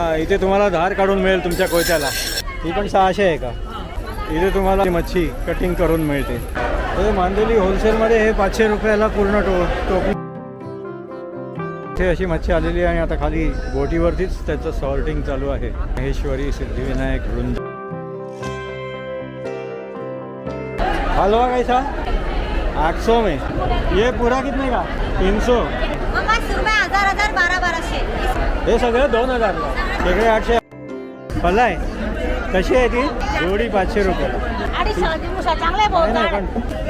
हा, इथे तुम्हाला धार काढून मिळेल तुमच्या कोयत्याला. ही पण सहाशे आहे का? इथे तुम्हाला मच्छी कटिंग करून मिळते. हे मांदेली होलसेलमध्ये हे पाचशे रुपयाला पूर्ण टो टोपी इथे अशी मच्छी आलेली आहे आणि आता खाली बोटीवरतीच त्याचं सॉर्टिंग चालू आहे. महेश्वरी सिद्धिविनायक वृंद. हलवा कैसा? आठ सौ में. ये पूरा कितने का? तीन सौ हजार हजार बारा बाराशे. हे सगळं दोन हजारला सगळे आठशे. फलाय कशी आहे ती? जोडी पाचशे रुपये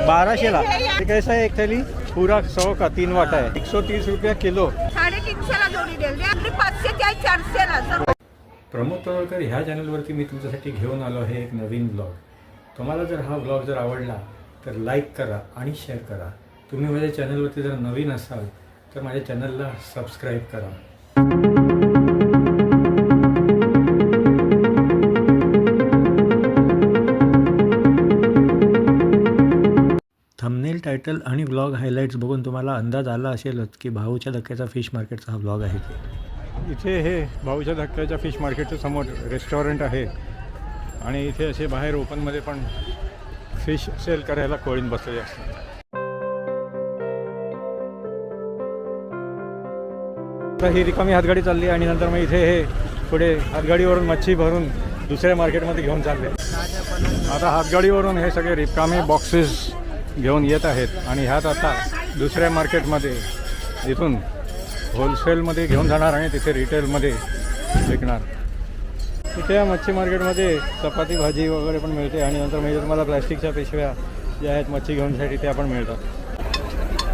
बाराशेला. ते कसं आहे एक थैली पुरा सौ का तीन वाटा आहे. एकशे तीस रुपया किलो. साडेतीनशेला जोडी दिली. आपली पाचशे ते चारशेला. सर्व प्रमोद तरोळकर ह्या चॅनलवरती मी तुमच्यासाठी घेऊन आलो आहे एक नवीन ब्लॉग तुम्हाला जर हा ब्लॉग जर आवडला तर लाईक करा आणि शेअर करा. तुम्ही माझ्या चॅनलवरती जर नवीन असाल तर माझ्या चॅनलला सबस्क्राईब करा. थंबनेल टायटल आणि ब्लॉग हायलाईट्स बघून तुम्हाला अंदाज आला असेलच की भाऊच्या धक्क्याचा फिश मार्केटचा हा ब्लॉग आहे इथे हे भाऊच्या धक्क्याच्या फिश मार्केटच्या समोर रेस्टॉरंट आहे. आणि इथे असे बाहेर ओपनमध्ये पण फिश सेल करायला कोळीन बसलेले असतात. तर ही रिकामी हातगाडी चालली आणि नंतर मग इथे हे पुढे हातगाडीवरून मच्छी भरून दुसऱ्या मार्केटमध्ये घेऊन चालले. आता हातगाडीवरून हे सगळे रिकामे बॉक्सेस घेऊन येत आहेत आणि ह्यात आता दुसऱ्या मार्केटमध्ये इथून होलसेलमध्ये घेऊन जाणार आणि तिथे रिटेलमध्ये विकणार. तिथे या मच्छी मार्केटमध्ये चपाती भाजी वगैरे पण मिळते आणि नंतर म्हणजे तुम्हाला प्लॅस्टिकच्या पिशव्या ज्या आहेत मच्छी घेऊनसाठी त्या पण मिळतात.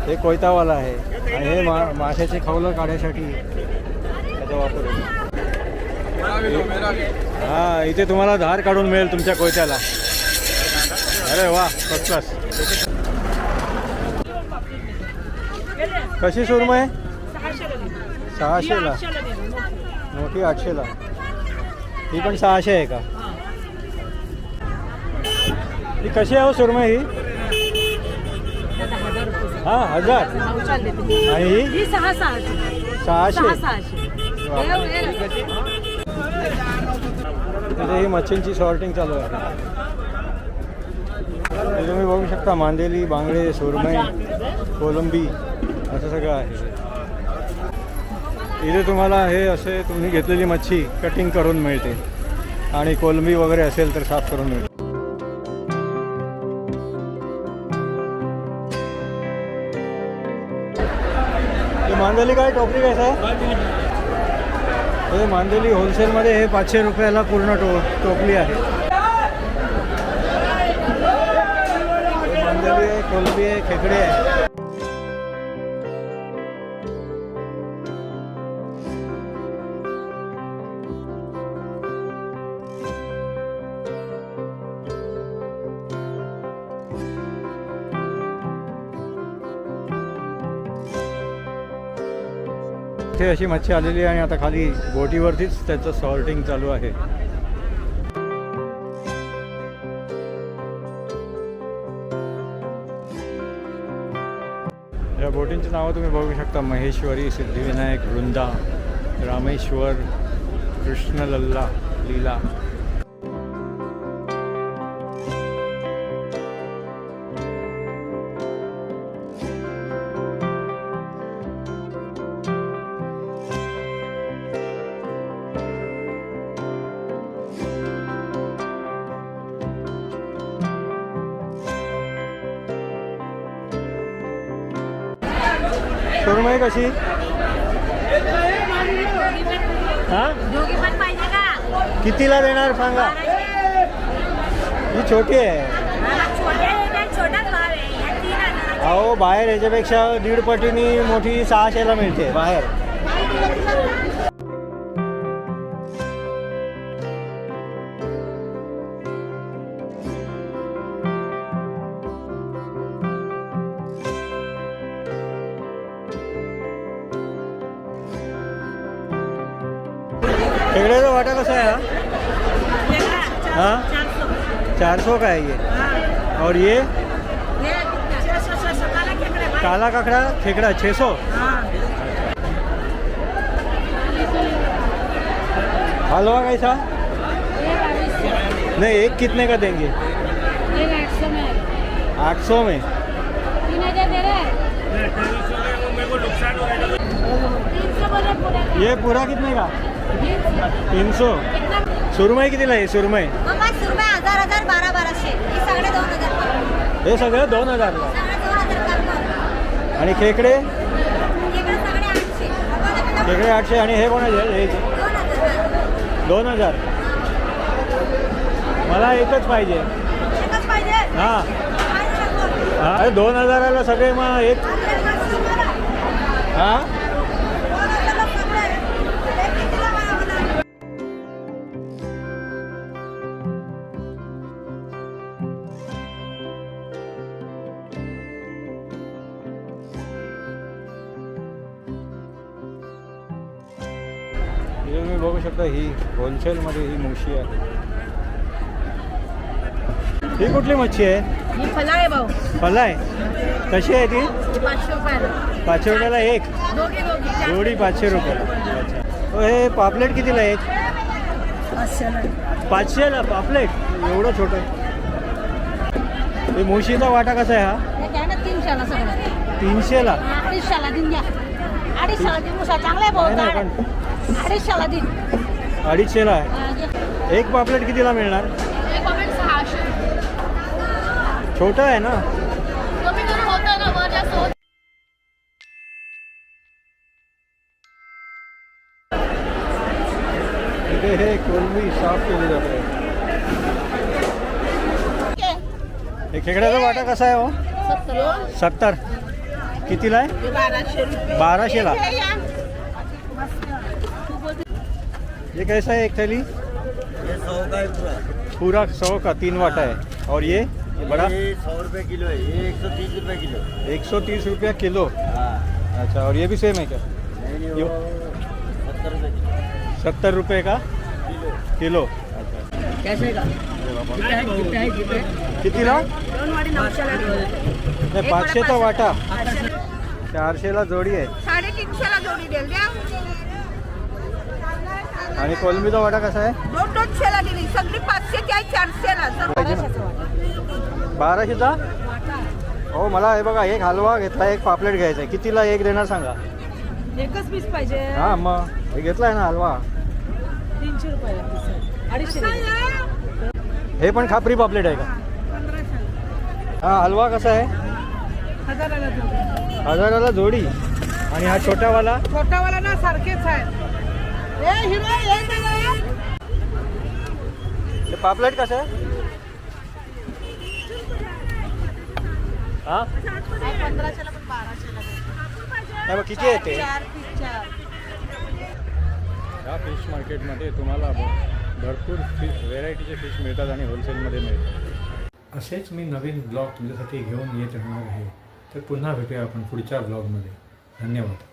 हे कोयतावाला आहे. आणि हे मा माशाचे खवलं काढण्यासाठी त्याचा वापर हा इथे तुम्हाला धार काढून मिळेल तुमच्या कोयत्याला. अरे वा फर्स्ट कशी सुरमई आहे सहाशेला. मोठी आठशेला. ही पण सहाशे आहे का? ही कशी आहे हो सुरमई ही? हा हजार. आणि ही सहा सहाशे. सहाशे सहाशे तिथे ही मच्छींची सॉर्टिंग चालू आहे. तुम्ही बघू शकता मांदेली बांगडे सुरमई कोलंबी असं सगळं आहे. इथे तुम्हाला हे असे तुम्ही घेतलेली मच्छी कटिंग करून मिळते. आणि कोलंबी वगैरे असेल तर साफ करून मिळते. मांदेली काय टोपली कसं आहे हे मांदेली होलसेलमध्ये हे पाचशे रुपयाला पूर्ण टो टोपली आहे. हे मांदेली आहे कोलबी आहे खेकडे आहे. इथे अशी मच्छी आलेली आहे आणि आता खाली बोटीवरतीच त्याचं सॉर्टिंग चालू आहे. या बोटींची नावं तुम्ही बघू शकता. महेश्वरी सिद्धिविनायक वृंदा रामेश्वर कृष्णलल्ला लीला. सुरमई कशी? हा? दोघी पण पाहिजे का? कितीला देणार सांगा? ही छोटी आहे. आहे, आहे. अहो बाहेर याच्यापेक्षा दीड पटीनी मोठी सहाशेला मिळते बाहेर. खेकड्याचा वाटा कसा है हाँ? चार सौ। का है ये? और ये? काला ककड़ा खेकड़ा छः सौ? हलवा कैसा? नहीं एक कितने का देंगे? आठ सौ में। है। ये पूरा कितने का? तीन सौ। सुरमई कितीला आहे? सुरमई. मम्मा सुरमई हजार हजार बारा बाराशे. हे सगळे दोन हजार हे. आणि खेकडे? खेकडे आठशे. आणि हे कोणाचे हे दोन हजार दोन हजार. मला एकच पाहिजे. हां. हा अरे दोन हजाराला सगळे मग एक. हा? शकता ही होलसेलमध्ये ही मुशी आहे. ही कुठली मच्छी आहे? ही फलाळे भाऊ. फलाय. कशी आहे ती? पाचशे रुपयाला. पाचशे रुपयाला एक? जोडी पाचशे रुपयाला. अच्छा. हो, पापलेट कितीला एक पाचशेला. पापलेट? एवढं छोटं. हे मुशीचा वाटा कसा आहे हा? काय ना तीनशेला सगळं. तीनशेला? अडीचशेला दिन द्या अडीचशेला दिन मुसा चांगला आहे भाऊ अडीचशेला दिन अडीचशेला आहे. हा. एक पापलेट कितीला मिळणार? छोटं आहे ना? हे कोलंबी साफ केली जाते. हे खेकड्याचा वाटा कसा आहे हो? सत्तर. कितीला आहे? बाराशेला. ये कैसा है एक थैली? ये सौ का है पूरा। पूरा सौ का तीन वाटा है। और ये? ये बड़ा? ये सौ रुपये किलो है ये एक सौ तीस रुपए किलो एक सौ तीस रुपया किलो? हाँ। अच्छा और ये भी सेम है क्या? सत्तर रुपये का? किलो। कैसे का? कितीला नाही पाचशेचा वाटा। चारशेला जोडी आहे साडेतीनशेला जोडी देईल द्या आणि कोलंबीचा वाटा कसा आहे? दोन दोनशेला दिली. सगळी पाचशेची आहे चारशेला. पाहिजे ना. बाराशेचा? हो मला हे बघा एक हलवा घेतला एक पापलेट घ्यायचा आहे. कितीला एक देणार सांगा? एकच पीस पाहिजे. हा मग. हे घेतलाय ना हलवा? तीनशे रुपयाला अडीचशे हे पण खापरी पापलेट आहे का? हा हलवा कसा आहे? हजाराला जोडी. हजाराला जोडी. आणि हा छोटावाला छोटावाला ना सारखेच आहे. हे पापलेट कसं आहे? हा? किती येते? चार पीस चार या फिश मार्केटमध्ये तुम्हाला भरपूर फिश व्हेरायटीचे फिश मिळतात आणि होलसेलमध्ये मिळतात. असेच मी नवीन ब्लॉग तुमच्यासाठी घेऊन येत राहणार आहे. तर पुन्हा भेटूया आपण पुढच्या ब्लॉगमध्ये धन्यवाद.